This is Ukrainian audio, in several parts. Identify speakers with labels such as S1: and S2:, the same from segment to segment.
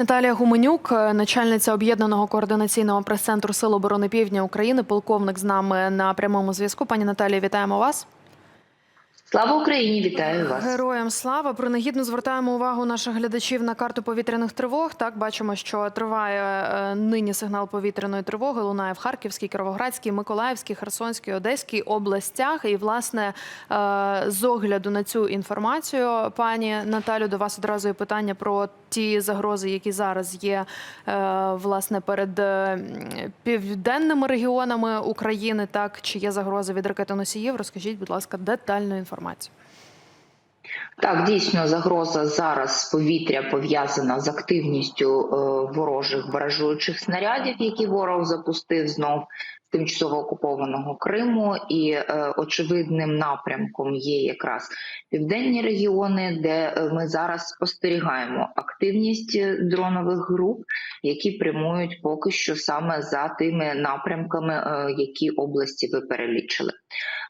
S1: Наталія Гуменюк, начальниця об'єднаного координаційного прес-центру Сил оборони Півдня України, полковник з нами на прямому зв'язку. Пані Наталія, вітаємо вас.
S2: Слава Україні! Вітаю вас.
S1: Героям слава принагідно звертаємо увагу наших глядачів на карту повітряних тривог. Так бачимо, що триває е, нині сигнал повітряної тривоги. Лунає в Харківській, Кіровоградській, Миколаївській, Херсонській, Одеській областях. І власне е, з огляду на цю інформацію, пані Наталю, до вас одразу є питання про ті загрози, які зараз є е, власне перед південними регіонами України. Так чи є загрози від ракетоносіїв? Розкажіть, будь ласка, детальну інформацію.
S2: Так, дійсно, загроза зараз з повітря пов'язана з активністю е, ворожих баражуючих снарядів, які ворог запустив знов з тимчасово окупованого Криму, і е, очевидним напрямком є якраз південні регіони, де е, ми зараз спостерігаємо активність е, дронових груп, які прямують поки що саме за тими напрямками, е, які області ви перелічили.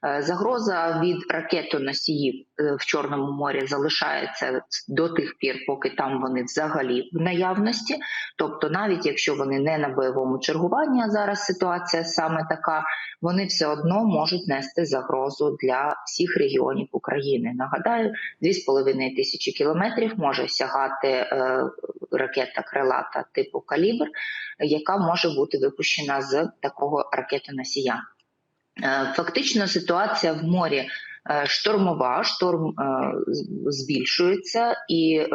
S2: Е, Загроза від ракетоносіїв е, в Чорному морі залишається до тих пір, поки там вони взагалі в наявності. Тобто, навіть якщо вони не на бойовому чергуванні, а зараз ситуація саме така, вони все одно можуть нести загрозу для всіх регіонів України. Нагадаю, 2,5 тисячі кілометрів може сягати е, ракета крилата типу калібр, яка може бути випущена з такого ракетоносія. Е, Фактично ситуація в морі е, штормова, шторм е, збільшується, і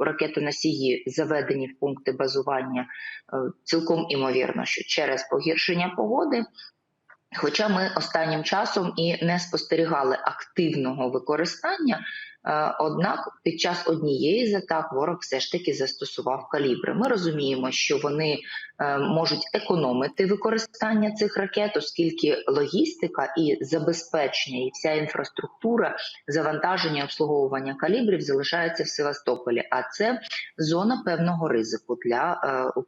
S2: ракетоносії заведені в пункти базування цілком імовірно, що через погіршення погоди. Хоча ми останнім часом і не спостерігали активного використання, однак під час однієї з атак ворог все ж таки застосував калібри. Ми розуміємо, що вони можуть економити використання цих ракет, оскільки логістика і забезпечення, і вся інфраструктура завантаження обслуговування калібрів залишається в Севастополі. А це зона певного ризику для е,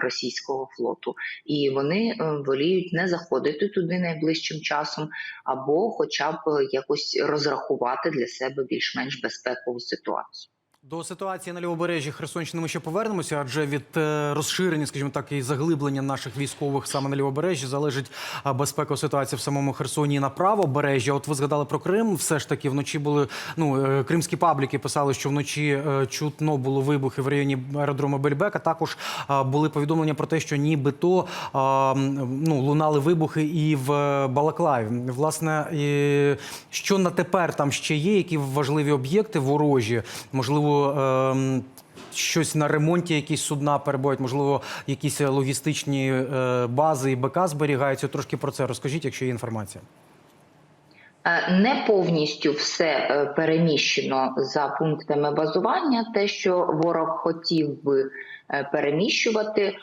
S2: російського флоту, і вони е, воліють не заходити туди найближчим часом, або, хоча б е, якось розрахувати для себе більш-менш безпекову ситуацію.
S3: До ситуації на лівобережжі Херсонщини ми ще повернемося, адже від е, розширення, скажімо так, і заглиблення наших військових саме на лівобережжі залежить безпекова ситуація в самому Херсоні і на правобережжі. От ви згадали про Крим. Все ж таки вночі були ну е, кримські пабліки писали, що вночі е, чутно було вибухи в районі аеродрому Бельбека. Також були повідомлення про те, що нібито ну лунали вибухи і в Балаклаві. Власне, що на тепер там ще є, які важливі об'єкти ворожі, можливо. Ем, Щось на ремонті, якісь судна перебувають, можливо, якісь логістичні е, бази і БК зберігаються. Трошки про це розкажіть, якщо є інформація.
S2: Е, Не повністю все е, переміщено за пунктами базування. Те, що ворог хотів би переміщувати,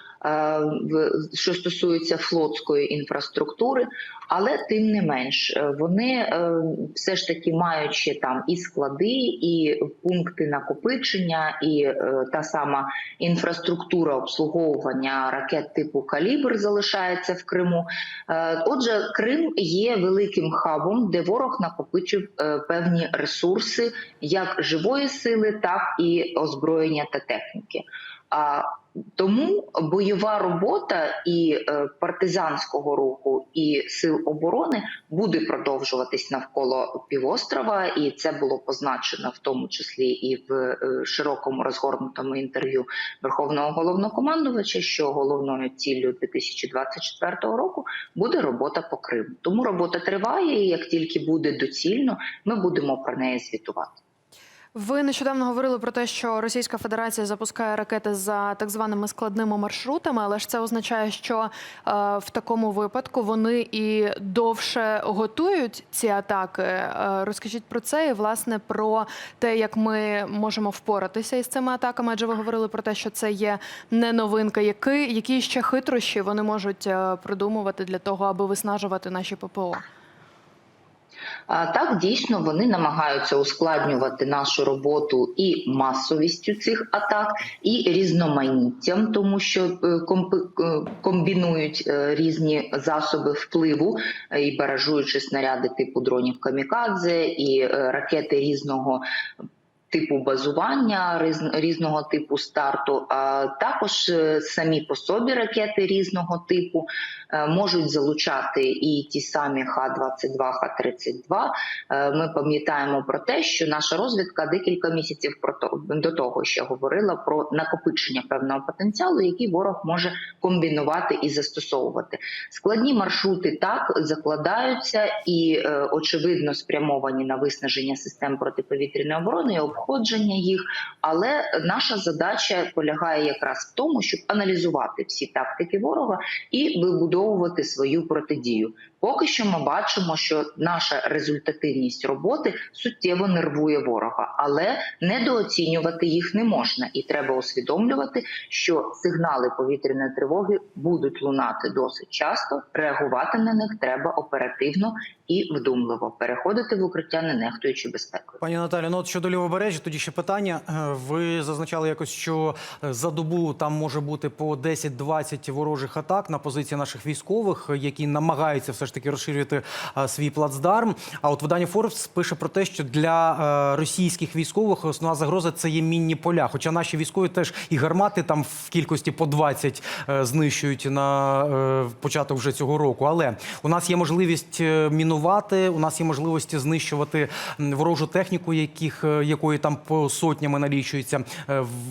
S2: що стосується флотської інфраструктури, але тим не менш е, вони е, все ж таки ще там і склади, і пункти накопичення, і е, та сама інфраструктура обслуговування ракет типу калібр залишається в Криму. Е, Отже, Крим є великим хабом, де ворог накопичив е, певні ресурси як живої сили, так і озброєння та техніки. Тому бойова робота і е, партизанського руху, і сил оборони буде продовжуватись навколо півострова, і це було позначено в тому числі і в е, широкому розгорнутому інтерв'ю Верховного головнокомандувача, що головною ціллю 2024 року буде робота по Криму. Тому робота триває, і як тільки буде доцільно, ми будемо про неї звітувати.
S1: Ви нещодавно говорили про те, що Російська Федерація запускає ракети за так званими складними маршрутами, але ж це означає, що е, в такому випадку вони і довше готують ці атаки. Е, розкажіть про це і власне про те, як ми можемо впоратися із цими атаками. Адже ви говорили про те, що це є не новинка. Які, які ще хитрощі вони можуть е, придумувати для того, аби виснажувати наші ППО?
S2: Так, дійсно, вони намагаються ускладнювати нашу роботу і масовістю цих атак, і різноманіттям, тому що е, е, комбінують е, різні засоби впливу, і баражуючи снаряди типу дронів камікадзе, і ракети різного типу базування, різ- різного типу старту, а також е, самі по собі ракети різного типу е, можуть залучати і ті самі Х-22, Х-32. Е, Ми пам'ятаємо про те, що наша розвідка декілька місяців до того ще говорила про накопичення певного потенціалу, який ворог може комбінувати і застосовувати. Складні маршрути так закладаються і очевидно спрямовані на виснаження систем протиповітряної оборони і обходження їх. Але наша задача полягає якраз в тому, щоб аналізувати всі тактики ворога і вибудовувати свою протидію. Поки що ми бачимо, що наша результативність роботи суттєво нервує ворога, але недооцінювати їх не можна, і треба усвідомлювати, що сигнали повітряної тривоги будуть лунати досить часто. Реагувати на них треба оперативно і вдумливо. Переходити в укриття, не нехтуючи безпекою.
S3: Пані Наталі, ну от щодо лівобережжя, тоді ще питання. Е, Ви зазначали якось, що е, за добу там може бути по 10-20 ворожих атак на позиції наших військових, які намагаються все ж таки розширювати е, свій плацдарм. А от видання Forbes пише про те, що для е, російських військових основна загроза це є мінні поля. Хоча наші військові теж і гармати там в кількості по 20 е, знищують на початок вже цього року. Але у нас є можливість мінувати, у нас є можливості знищувати ворожу техніку, яких якої там по сотнями налічується.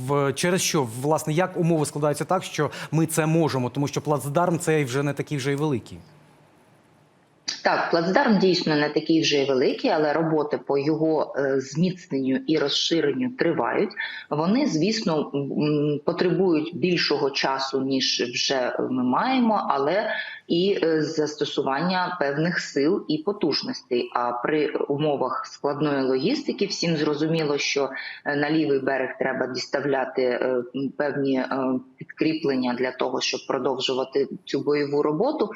S3: В через що власне як умови складаються так, що ми це можемо, тому що плацдарм цей вже не такий вже й великий.
S2: Так, плацдарм дійсно не такий вже й великий, але роботи по його е, зміцненню і розширенню тривають. Вони, звісно, потребують більшого часу, ніж вже ми маємо, але і е, застосування певних сил і потужностей. А при умовах складної логістики всім зрозуміло, що е, на лівий берег треба діставляти певні підкріплення для того, щоб продовжувати цю бойову роботу.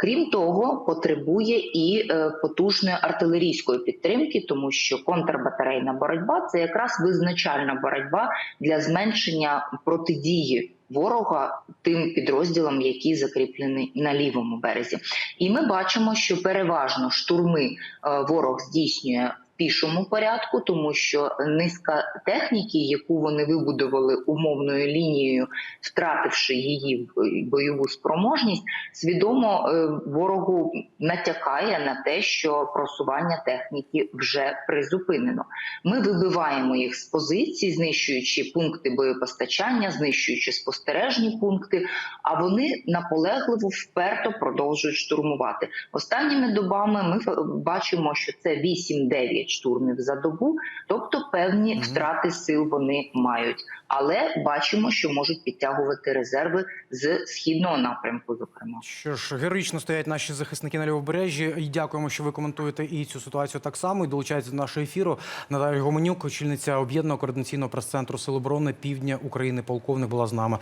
S2: Крім того, потребує і е, потужної артилерійської підтримки, тому що контрбатарейна боротьба це якраз визначальна боротьба для зменшення протидії ворога тим підрозділам, які закріплені на лівому березі. І ми бачимо, що переважно штурми е, ворог здійснює. Пішому порядку, тому що низка техніки, яку вони вибудували умовною лінією, втративши її в бойову спроможність, свідомо е, ворогу натякає на те, що просування техніки вже призупинено. Ми вибиваємо їх з позицій, знищуючи пункти боєпостачання, знищуючи спостережні пункти. А вони наполегливо вперто продовжують штурмувати. Останніми добами ми ф- бачимо, що це 8-9 штурмів за добу, тобто певні втрати сил вони мають. Але бачимо, що можуть підтягувати резерви з східного напрямку, зокрема.
S3: Що ж, героїчно стоять наші захисники на лівобережжі. І дякуємо, що ви коментуєте і цю ситуацію так само. І долучаєтеся до нашого ефіру. Наталія Гоменюк, очільниця об'єднаного координаційного прес-центру Сил оборони Півдня України, полковник була з нами.